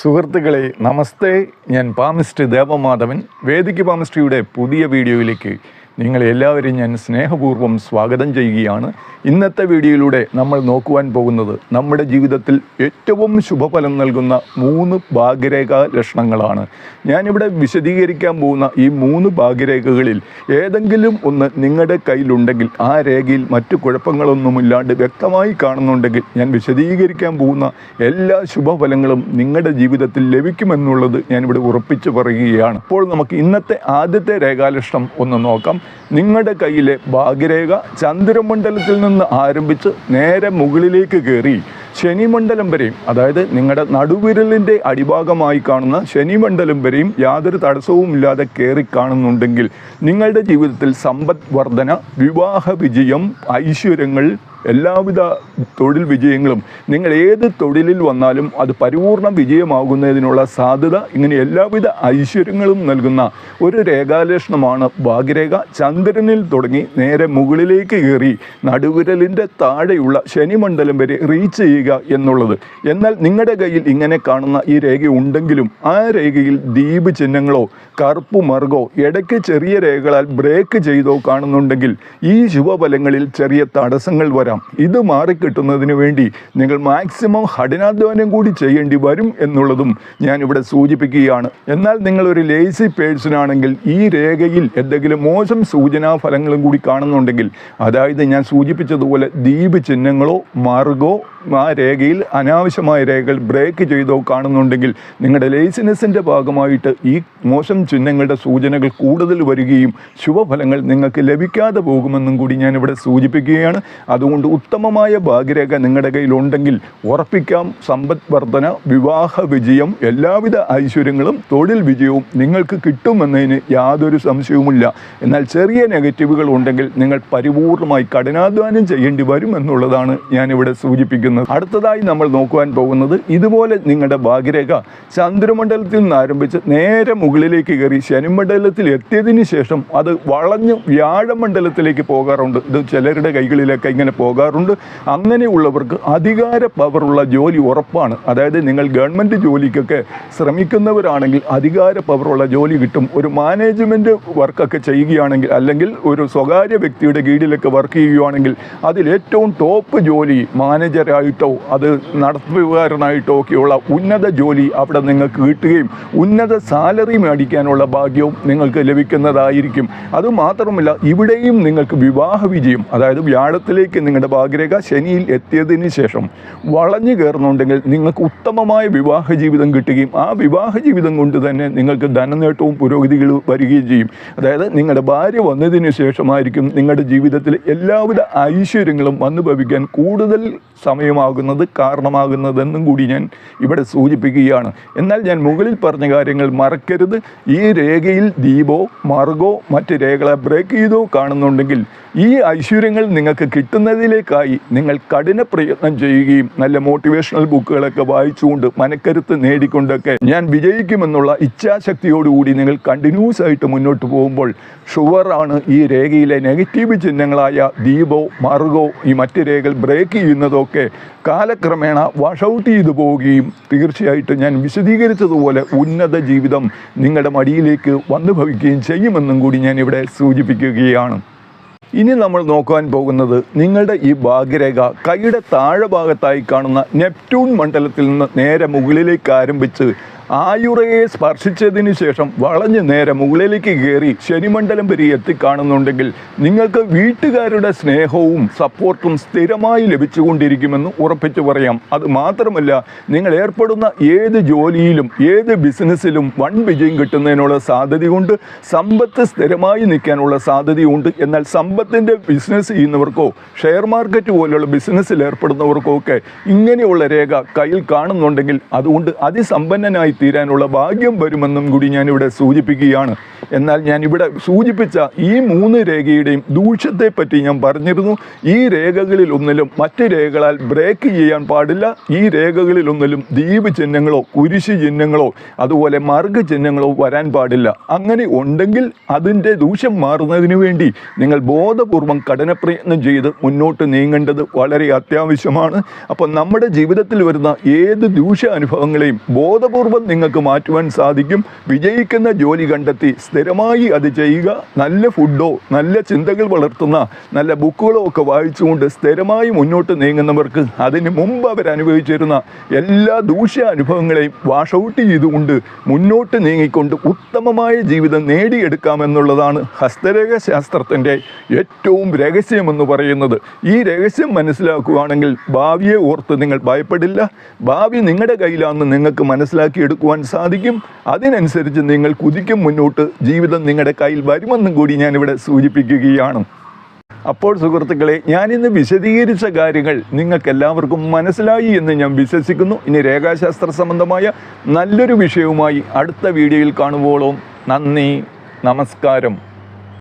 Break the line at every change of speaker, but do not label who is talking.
സുഹൃത്തുക്കളെ നമസ്തേ. ഞാൻ പാമിസ്റ്റ് ദേവമാധവൻ. വേദിക്ക് പാമിസ്ട്രിയുടെ പുതിയ വീഡിയോയിലേക്ക് നിങ്ങളെ എല്ലാവരെയും ഞാൻ സ്നേഹപൂർവം സ്വാഗതം ചെയ്യുകയാണ്. ഇന്നത്തെ വീഡിയോയിലൂടെ നമ്മൾ നോക്കുവാൻ പോകുന്നത് നമ്മുടെ ജീവിതത്തിൽ ഏറ്റവും ശുഭഫലം നൽകുന്ന മൂന്ന് ഭാഗ്യരേഖ ലക്ഷണങ്ങളാണ്. ഞാനിവിടെ വിശദീകരിക്കാൻ പോകുന്ന ഈ മൂന്ന് ഭാഗ്യരേഖകളിൽ ഏതെങ്കിലും ഒന്ന് നിങ്ങളുടെ കയ്യിലുണ്ടെങ്കിൽ ആ രേഖയിൽ മറ്റു കുഴപ്പങ്ങളൊന്നുമില്ലാണ്ട് വ്യക്തമായി കാണുന്നുണ്ടെങ്കിൽ ഞാൻ വിശദീകരിക്കാൻ പോകുന്ന എല്ലാ ശുഭഫലങ്ങളും നിങ്ങളുടെ ജീവിതത്തിൽ ലഭിക്കുമെന്നുള്ളത് ഞാനിവിടെ ഉറപ്പിച്ചു പറയുകയാണ്. അപ്പോൾ നമുക്ക് ഇന്നത്തെ ആദ്യത്തെ രേഖാലക്ഷണം ഒന്ന് നോക്കാം. നിങ്ങളുടെ കയ്യിലെ ഭാഗ്യരേഖ ചന്ദ്രമണ്ഡലത്തിൽ നിന്ന് ആരംഭിച്ച് നേരെ മുകളിലേക്ക് കയറി ശനിമണ്ഡലം വരെയും അതായത് നിങ്ങളുടെ നടുവിരലിന്റെ അടിഭാഗമായി കാണുന്ന ശനിമണ്ഡലം വരെയും യാതൊരു തടസ്സവും ഇല്ലാതെ കയറി കാണുന്നുണ്ടെങ്കിൽ നിങ്ങളുടെ ജീവിതത്തിൽ സമ്പദ് വർധന വിവാഹ വിജയം ഐശ്വര്യങ്ങൾ എല്ലാവിധ തൊഴിൽ വിജയങ്ങളും നിങ്ങൾ ഏത് തൊഴിലിൽ വന്നാലും അത് പരിപൂർണ വിജയമാകുന്നതിനുള്ള സാധ്യത ഇങ്ങനെ എല്ലാവിധ ഐശ്വര്യങ്ങളും നൽകുന്ന ഒരു രേഖാലേഷണമാണ് ഭാഗ്യരേഖ. ചന്ദ്രനിൽ തുടങ്ങി നേരെ മുകളിലേക്ക് കയറി നടുവിരലിന്റെ താഴെയുള്ള ശനിമണ്ഡലം വരെ റീച്ച് ചെയ്യുക എന്നുള്ളത്. എന്നാൽ നിങ്ങളുടെ കയ്യിൽ ഇങ്ങനെ കാണുന്ന ഈ രേഖ ഉണ്ടെങ്കിലും ആ രേഖയിൽ ദ്വീപ് ചിഹ്നങ്ങളോ കറുപ്പ് മർഗോ ഇടയ്ക്ക് ചെറിയ രേഖകളാൽ ബ്രേക്ക് ചെയ്തോ കാണുന്നുണ്ടെങ്കിൽ ഈ ശുഭഫലങ്ങളിൽ ചെറിയ തടസ്സങ്ങൾ വരാം. ഇത് മാറിക്കിട്ടുന്നതിന് വേണ്ടി നിങ്ങൾ മാക്സിമം കഠിനാധ്വാനം കൂടി ചെയ്യേണ്ടി വരും എന്നുള്ളതും ഞാൻ ഇവിടെ സൂചിപ്പിക്കുകയാണ്. എന്നാൽ നിങ്ങൾ ഒരു ലേസി പേഴ്സൺ ആണെങ്കിൽ ഈ രേഖയിൽ എന്തെങ്കിലും മോശം സൂചനാ ഫലങ്ങളും കൂടി കാണുന്നുണ്ടെങ്കിൽ അതായത് ഞാൻ സൂചിപ്പിച്ചതുപോലെ ദ്വീപ് ചിഹ്നങ്ങളോ മാർഗോ ആ രേഖയിൽ അനാവശ്യമായ രേഖകൾ ബ്രേക്ക് ചെയ്തോ കാണുന്നുണ്ടെങ്കിൽ നിങ്ങളുടെ ലേസിനെസ്സിന്റെ ഭാഗമായിട്ട് ഈ മോശം ചിഹ്നങ്ങളുടെ സൂചനകൾ കൂടുതൽ വരികയും ശുഭഫലങ്ങൾ നിങ്ങൾക്ക് ലഭിക്കാതെ പോകുമെന്നും കൂടി ഞാനിവിടെ സൂചിപ്പിക്കുകയാണ്. അതുകൊണ്ട് ഉത്തമമായ ഭാഗ്യരേഖ നിങ്ങളുടെ കയ്യിലുണ്ടെങ്കിൽ ഉറപ്പിക്കാം. സമ്പദ് വർധന വിവാഹ വിജയം എല്ലാവിധ ഐശ്വര്യങ്ങളും തൊഴിൽ വിജയവും നിങ്ങൾക്ക് കിട്ടുമെന്നതിന് യാതൊരു സംശയവുമില്ല. എന്നാൽ ചെറിയ നെഗറ്റീവുകൾ ഉണ്ടെങ്കിൽ നിങ്ങൾ പരിപൂർണമായി കഠിനാധ്വാനം ചെയ്യേണ്ടി വരും എന്നുള്ളതാണ് ഞാനിവിടെ സൂചിപ്പിക്കുന്നത്. അടുത്തതായി നമ്മൾ നോക്കുവാൻ പോകുന്നത് ഇതുപോലെ നിങ്ങളുടെ ഭാഗ്യരേഖ ചന്ദ്രമണ്ഡലത്തിൽ നിന്ന് ആരംഭിച്ച് നേരെ മുകളിലേക്ക് കയറി ശനിമണ്ഡലത്തിൽ എത്തിയതിനു ശേഷം അത് വളഞ്ഞ് വ്യാഴമണ്ഡലത്തിലേക്ക് പോകാറുണ്ട്. ഇത് ചിലരുടെ കൈകളിലൊക്കെ ഇങ്ങനെ പോകാറുണ്ട്. അങ്ങനെയുള്ളവർക്ക് അധികാര പവറുള്ള ജോലി ഉറപ്പാണ്. അതായത് നിങ്ങൾ ഗവൺമെന്റ് ജോലിക്കൊക്കെ ശ്രമിക്കുന്നവരാണെങ്കിൽ അധികാര പവറുള്ള ജോലി കിട്ടും. ഒരു മാനേജ്മെന്റ് വർക്കൊക്കെ ചെയ്യുകയാണെങ്കിൽ അല്ലെങ്കിൽ ഒരു സ്വകാര്യ വ്യക്തിയുടെ കീഴിലൊക്കെ വർക്ക് ചെയ്യുകയാണെങ്കിൽ അതിൽ ഏറ്റവും ടോപ്പ് ജോലി മാനേജരായിട്ടോ അത് നടത്തുകാരനായിട്ടോ ഒക്കെയുള്ള ഉന്നത ജോലി അവിടെ നിങ്ങൾക്ക് കിട്ടുകയും ഉന്നത സാലറി മേടിക്കാനുള്ള ഭാഗ്യവും നിങ്ങൾക്ക് ലഭിക്കുന്നതായിരിക്കും. അതുമാത്രമല്ല ഇവിടെയും നിങ്ങൾക്ക് വിവാഹ വിജയം അതായത് വ്യാഴത്തിലേക്ക് നിങ്ങളുടെ ഭാഗ്യരേഖ ശനിയിൽ എത്തിയതിന് ശേഷം വളഞ്ഞു കയറുന്നുണ്ടെങ്കിൽ നിങ്ങൾക്ക് ഉത്തമമായ വിവാഹ ജീവിതം കിട്ടുകയും ആ വിവാഹ ജീവിതം കൊണ്ട് തന്നെ നിങ്ങൾക്ക് ധനനേട്ടവും പുരോഗതികളും വരികയും ചെയ്യും. അതായത് നിങ്ങളുടെ ഭാര്യ വന്നതിന് ശേഷമായിരിക്കും നിങ്ങളുടെ ജീവിതത്തിൽ എല്ലാവിധ ഐശ്വര്യങ്ങളും വന്നു ഭവിക്കാൻ കൂടുതൽ സമയമാകുന്നത് കാരണമാകുന്നതെന്നും കൂടി ഞാൻ ഇവിടെ സൂചിപ്പിക്കുകയാണ്. എന്നാൽ ഞാൻ മുകളിൽ പറഞ്ഞ കാര്യങ്ങൾ മറക്കരുത്. ഈ രേഖയിൽ ദീപോ മാർഗോ മറ്റ് രേഖകളെ ബ്രേക്ക് ചെയ്തോ കാണുന്നുണ്ടെങ്കിൽ ഈ ഐശ്വര്യങ്ങൾ നിങ്ങൾക്ക് കിട്ടുന്നതിലേക്കായി നിങ്ങൾ കഠിന പ്രയത്നം ചെയ്യുകയും നല്ല മോട്ടിവേഷണൽ ബുക്കുകളൊക്കെ വായിച്ചുകൊണ്ട് മനക്കരുത്ത് നേടിക്കൊണ്ടൊക്കെ ഞാൻ വിജയിക്കുമെന്നുള്ള ഇച്ഛാശക്തിയോടുകൂടി നിങ്ങൾ കണ്ടിന്യൂസ് ആയിട്ട് മുന്നോട്ട് പോകുമ്പോൾ ഷുവറാണ് ഈ രേഖയിലെ നെഗറ്റീവ് ചിഹ്നങ്ങളായ ദീപോ മറുകോ ഈ മറ്റ് രേഖകൾ ബ്രേക്ക് ചെയ്യുന്നതൊക്കെ കാലക്രമേണ വാഷ് ഔട്ട് ചെയ്തു പോവുകയും തീർച്ചയായിട്ടും ഞാൻ വിശദീകരിച്ചതുപോലെ ഉന്നത ജീവിതം നിങ്ങളുടെ മടിയിലേക്ക് വന്നു ഭവിക്കുകയും ചെയ്യുമെന്നും കൂടി ഞാൻ ഇവിടെ സൂചിപ്പിക്കുകയാണ്. ഇനി നമ്മൾ നോക്കാൻ പോകുന്നത് നിങ്ങളുടെ ഈ ഭാഗ്യരേഖ കൈയുടെ താഴെ ഭാഗത്തായി കാണുന്ന നെപ്റ്റ്യൂൺ മണ്ഡലത്തിൽ നിന്ന് നേരെ മുകളിലേക്ക് ആരംഭിച്ച് ആയുറയെ സ്പർശിച്ചതിന് ശേഷം വളഞ്ഞ് നേരെ മുകളിലേക്ക് കയറി ശനിമണ്ഡലം വരെ എത്തിക്കാണുന്നുണ്ടെങ്കിൽ നിങ്ങൾക്ക് വീട്ടുകാരുടെ സ്നേഹവും സപ്പോർട്ടും സ്ഥിരമായി ലഭിച്ചുകൊണ്ടിരിക്കുമെന്ന് ഉറപ്പിച്ചു പറയാം. അത് മാത്രമല്ല നിങ്ങൾ ഏർപ്പെടുന്ന ഏത് ജോലിയിലും ഏത് ബിസിനസ്സിലും വൺ വിജയം കിട്ടുന്നതിനുള്ള സാധ്യതയുണ്ട്. സമ്പത്ത് സ്ഥിരമായി നിൽക്കാനുള്ള സാധ്യതയുണ്ട്. എന്നാൽ സമ്പത്തിന്റെ ബിസിനസ് ചെയ്യുന്നവർക്കോ ഷെയർ മാർക്കറ്റ് പോലുള്ള ബിസിനസ്സിൽ ഏർപ്പെടുന്നവർക്കോ ഒക്കെ ഇങ്ങനെയുള്ള രേഖ കയ്യിൽ കാണുന്നുണ്ടെങ്കിൽ അതുകൊണ്ട് അതിസമ്പന്നനായി തീരാനുള്ള ഭാഗ്യം വരുമെന്നും കൂടി ഞാനിവിടെ സൂചിപ്പിക്കുകയാണ്. എന്നാൽ ഞാൻ ഇവിടെ സൂചിപ്പിച്ച ഈ മൂന്ന് രേഖയുടെയും ദൂഷ്യത്തെപ്പറ്റി ഞാൻ പറഞ്ഞിരുന്നു. ഈ രേഖകളിൽ ഒന്നിലും മറ്റ് രേഖകളാൽ ബ്രേക്ക് ചെയ്യാൻ പാടില്ല. ഈ രേഖകളിൽ ഒന്നിലും ദ്വീപ് ചിഹ്നങ്ങളോ കുരിശ് ചിഹ്നങ്ങളോ അതുപോലെ മാർഗ ചിഹ്നങ്ങളോ വരാൻ പാടില്ല. അങ്ങനെ ഉണ്ടെങ്കിൽ അതിന്റെ ദൂഷ്യം മാറുന്നതിന് വേണ്ടി നിങ്ങൾ ബോധപൂർവം കഠിനപ്രയത്നം ചെയ്ത് മുന്നോട്ട് നീങ്ങേണ്ടത് വളരെ അത്യാവശ്യമാണ്. അപ്പോൾ നമ്മുടെ ജീവിതത്തിൽ വരുന്ന ഏത് ദൂഷ്യ അനുഭവങ്ങളെയും ബോധപൂർവം നിങ്ങൾക്ക് മാറ്റുവാൻ സാധിക്കും. വിജയിക്കുന്ന ജോലി കണ്ടെത്തി. സ്ഥിരമായി അത് ചെയ്യുക. നല്ല ഫുഡോ നല്ല ചിന്തകൾ വളർത്തുന്ന നല്ല ബുക്കുകളോ ഒക്കെ വായിച്ചുകൊണ്ട് സ്ഥിരമായി മുന്നോട്ട് നീങ്ങുന്നവർക്ക് അതിന് മുമ്പ് അവർ അനുഭവിച്ചിരുന്ന എല്ലാ ദൂഷ്യ അനുഭവങ്ങളെയും വാഷ് ഔട്ട് ചെയ്തുകൊണ്ട് മുന്നോട്ട് നീങ്ങിക്കൊണ്ട് ഉത്തമമായ ജീവിതം നേടിയെടുക്കാമെന്നുള്ളതാണ് ഹസ്തരേഖ ശാസ്ത്രത്തിന്റെ ഏറ്റവും രഹസ്യമെന്ന് പറയുന്നത്. ഈ രഹസ്യം മനസ്സിലാക്കുകയാണെങ്കിൽ ഭാവിയെ ഓർത്ത് നിങ്ങൾ ഭയപ്പെടില്ല. ഭാവി നിങ്ങളുടെ കയ്യിലാണെന്ന് നിങ്ങൾക്ക് മനസ്സിലാക്കിയെടുക്കുവാൻ സാധിക്കും. അതിനനുസരിച്ച് നിങ്ങൾ കുതിക്കും മുന്നോട്ട്. ജീവിതം നിങ്ങളുടെ കയ്യിൽ വരുമെന്നും കൂടി ഞാനിവിടെ സൂചിപ്പിക്കുകയാണ്. അപ്പോൾ സുഹൃത്തുക്കളെ ഞാനിന്ന് വിശദീകരിച്ച കാര്യങ്ങൾ നിങ്ങൾക്ക് എല്ലാവർക്കും മനസ്സിലായി എന്ന് ഞാൻ വിശ്വസിക്കുന്നു. ഇനി രേഖാശാസ്ത്ര സംബന്ധമായ നല്ലൊരു വിഷയവുമായി അടുത്ത വീഡിയോയിൽ കാണുമ്പോളും നന്ദി. നമസ്കാരം.